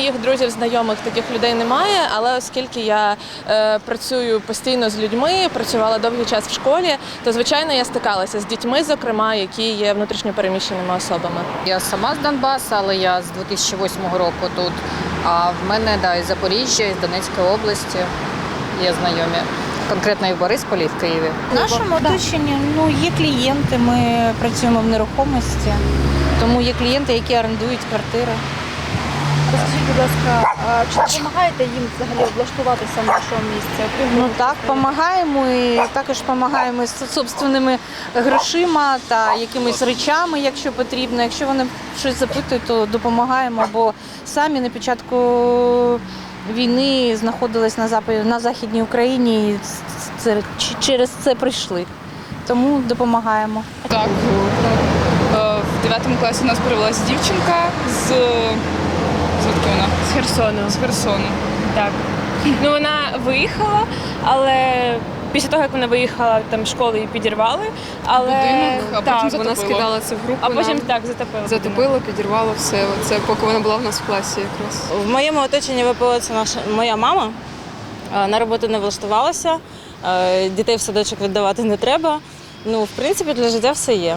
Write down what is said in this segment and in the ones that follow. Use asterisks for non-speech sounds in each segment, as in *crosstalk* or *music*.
моїх друзів, знайомих таких людей немає, але оскільки я е, працюю постійно з людьми, працювала довгий час в школі, то звичайно я стикалася з дітьми, зокрема, які є внутрішньопереміщеними особами. Я сама з Донбасу, але я з 2008 року тут. А в мене да, із Запоріжжя, із Донецької області є знайомі. Конкретно і в Борисполі, і в Києві. В нашому оточенні ну, є клієнти, ми працюємо в нерухомості, тому є клієнти, які орендують квартири. Розкажіть, будь ласка, а чи допомагаєте їм взагалі облаштуватися в нашому місці? Ну так, допомагаємо і також допомагаємо з собственними грошима та якимись речами, якщо потрібно. Якщо вони щось запитують, то допомагаємо, бо самі на початку війни знаходились на западі на західній Україні і це ч- через це прийшли. Тому допомагаємо. Так. Е, В 9 класі у нас перевелася дівчинка з звідки вона? З Херсону. З Херсону. Так. Ну вона виїхала, але після того, як вона виїхала, там школи її підірвали. Але Будинок, а так, потім Вона затопило. скидала це в групу. а потім нам. так затопила. будинок. затопило, підірвало все. Це поки вона була в нас в класі якраз. В моєму оточенні ВПО це наша моя мама. Е, На роботу не влаштувалася, е, дітей в садочок віддавати не треба. Ну, в принципі, для життя все є.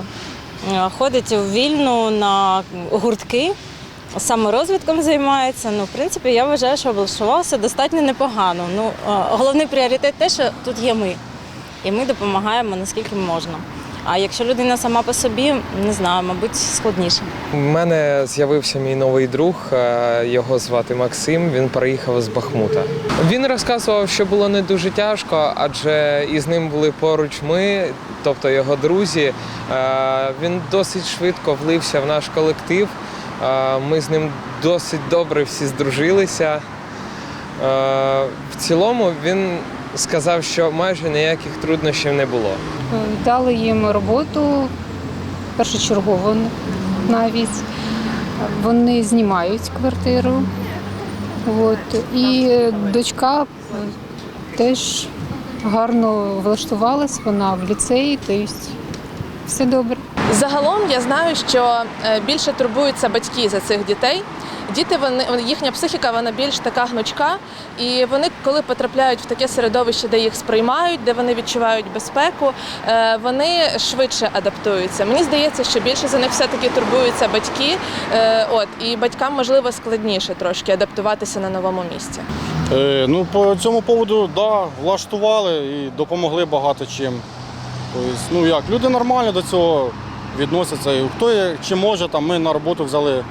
Е, Ходить вільну на гуртки, саморозвитком займається. Ну, в принципі, я вважаю, що облаштувалася достатньо непогано. Ну, головний пріоритет те, що тут є ми. І ми допомагаємо наскільки можна. А якщо людина сама по собі, не знаю, мабуть, складніше. У мене з'явився мій новий друг, е, його звати Максим. Він приїхав з Бахмута. Він розказував, що було не дуже тяжко, адже із ним були поруч ми, тобто його друзі. Е, Він досить швидко влився в наш колектив. Е, Ми з ним досить добре всі здружилися. Е, В цілому він сказав, що майже ніяких труднощів не було. Дали їм роботу першочергово навіть. Вони знімають квартиру. От. І дочка теж гарно влаштувалась, вона в ліцеї, тобто все добре. Загалом я знаю, що е, більше турбуються батьки за цих дітей. Діти вони їхня психіка вона більш така гнучка, і вони, коли потрапляють в таке середовище, де їх сприймають, де вони відчувають безпеку, е, вони швидше адаптуються. Мені здається, що більше за них все-таки турбуються батьки. е, От і батькам можливо складніше трошки адаптуватися на новому місці. Е, ну, по цьому поводу, да, влаштували і допомогли багато чим. Тобто, ну як, люди нормально до цього відносяться. І хто є, чи може, там, ми на роботу взяли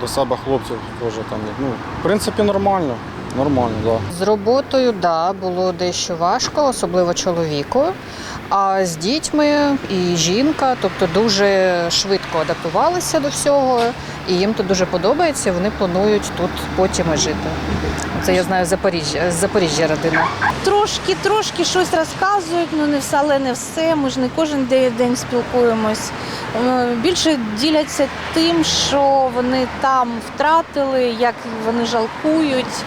до себе хлопців теж там. Ну, в принципі, нормально. Нормально, так. Да. З роботою, да, було дещо важко, особливо чоловіку. А з дітьми і жінка, тобто дуже швидко адаптувалися до всього, і їм тут дуже подобається. Вони планують тут потім і жити. Це я знаю з Запоріжжя, з Запоріжжя родина. Трошки, трошки щось розказують, ну не все, але не все. Ми ж не кожен день спілкуємось. Е, Більше діляться тим, що вони там втратили, як вони жалкують.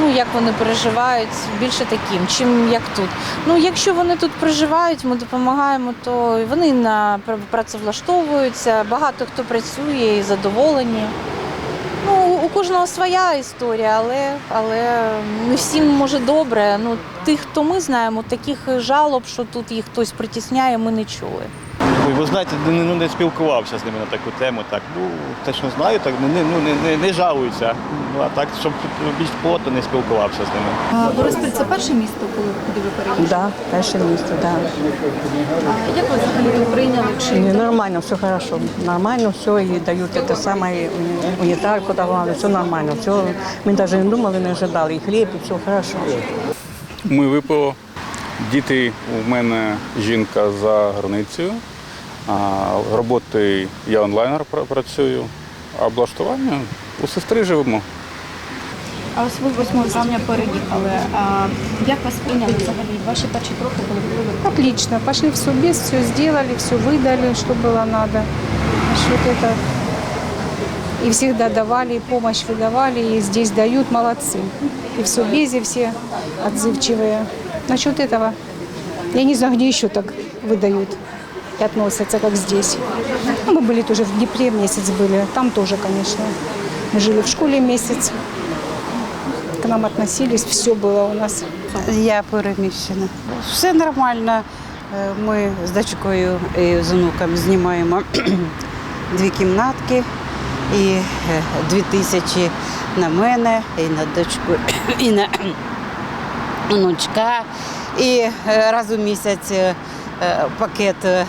Ну, як вони переживають, більше таким, чим як тут. Ну, якщо вони тут проживають, ми допомагаємо, то вони на пр- працевлаштовуються, багато хто працює і задоволені. Ну, у кожного своя історія, але, але не всім може добре. Ну, тих, хто ми знаємо, таких жалоб, що тут їх хтось притісняє, ми не чули. Ой, ви знаєте, не, ну, не спілкувався з ними на таку тему. Так, ну, те, що знаю, так не, ну, не, не, не жалуються. Ну, а так, щоб більш плотно не спілкувався з ними. А Бориспіль це перше місто, коли куди ви переїхали? Да, перше місце, да. А Як ви взагалі тут прийняли? Чи И нормально, все хорошо. Нормально все, и дают это самое, и унитарку давали, все нормально. Все, мы даже не думали, не ожидали. И хлеб, и все хорошо. Ми ВПО. Діти у мене жінка за границею А, роботи я онлайн пра- працюю. А облаштування у сестри живемо. а ось ви 8 травня переїхали? А як вас прийняли взагалі? Ваші перші кроки, коли ви прибули? Отлично. Пошли в Собес, все сделали, все выдали, что было надо. Что это и всегда давали, и помощь выдавали, и здесь дают, молодцы. И в Собезе все отзывчивые. Насчет этого, я не знаю, где еще так выдают и относятся, как здесь. Ну, Мы были тоже в Днепре месяц были, там тоже, конечно. Мы жили в школе месяц. К нам относились, все было у нас. Я переміщена. Все нормально. Е, Ми з дочкою і з онуком знімаємо *clears throat* дві кімнатки і е, дві тисячі на мене, і на дочку, *clears throat* і на онучка. І е, раз у місяць е, е, пакет е,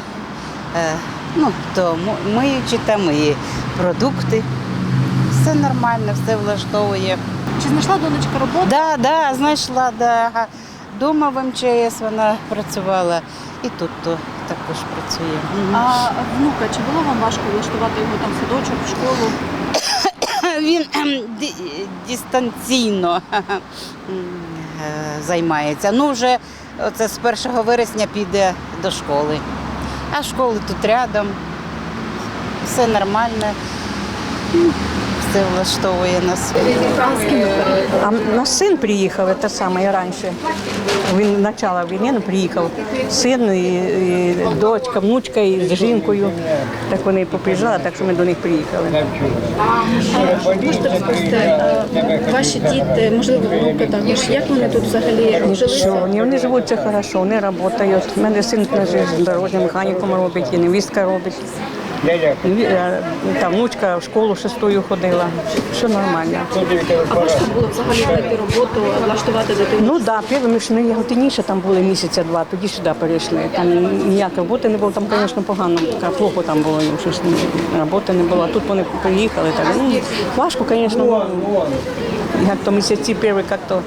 ну, то миючі там і продукти. Все нормально, все влаштовує. Чи знайшла донечка роботу? Да, да, знайшла, да. Дома в МЧС вона працювала і тут то також працює. А внука, чи було вам важко влаштувати його там в садочок, в школу? *coughs* Він дистанційно е, займається. Ну, вже оце з 1 вересня піде до школи. А школи тут рядом. Все нормально. Все влаштовує нас. А наш син приїхав, це саме і раніше. Він начала війни ну, приїхав. Син, і, і дочка, внучка і з жінкою. Так вони поприїжджали, так що ми до них приїхали. Можете розповісти, ваші діти, можливо, внуки також, як вони тут взагалі Що вжилися? вони, вони живуть це хорошо, вони працюють. У мене син на дорожнім механіком робить, і невістка робить. Е, Та внучка в школу шестою ходила. Все нормально. А важко було взагалі знайти роботу, влаштувати дитину? Ну так, да, перші ж не готовніше там були місяця два, тоді сюди перейшли. Там ніякої роботи не було, там, звісно, погано, така плохо там було, їм щось роботи не було. Тут вони приїхали. Так, ну, важко, звісно, ну, як то місяці перші, як то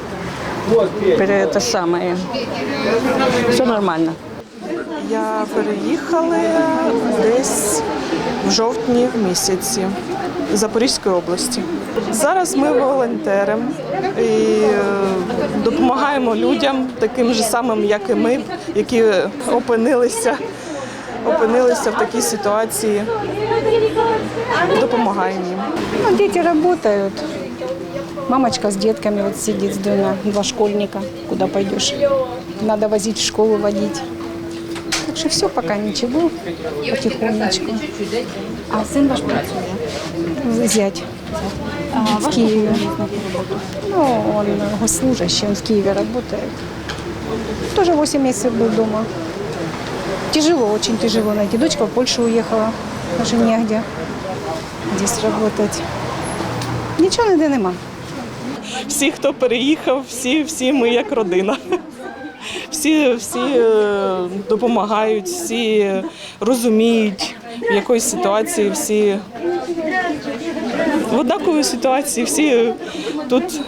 пере, те саме. Все нормально. Я переїхала десь в жовтні місяці Запорізької області. Зараз ми волонтери і е, допомагаємо людям, таким же самим, як і ми, які опинилися, опинилися в такій ситуації. Допомагаємо їм. Ну, дети работают. Мамочка с детками вот сидит с двумя, два школьника. Куда пойдешь? Надо возить в школу, водить. Так что все пока ничего, потихонечку. А син ваш працює? Зять А в роботу? Ну, он госслужащий, он в Киеве работает. Тоже 8 месяцев был дома. Тяжело, очень тяжело найти. Дочка в Польшу уехала, даже негде здесь работать. Нічого ніде нема. Всі, хто переїхав, всі, всі ми як родина. Всі, всі е, допомагають, всі розуміють, в якоїсь ситуації всі в однаковій ситуації, всі тут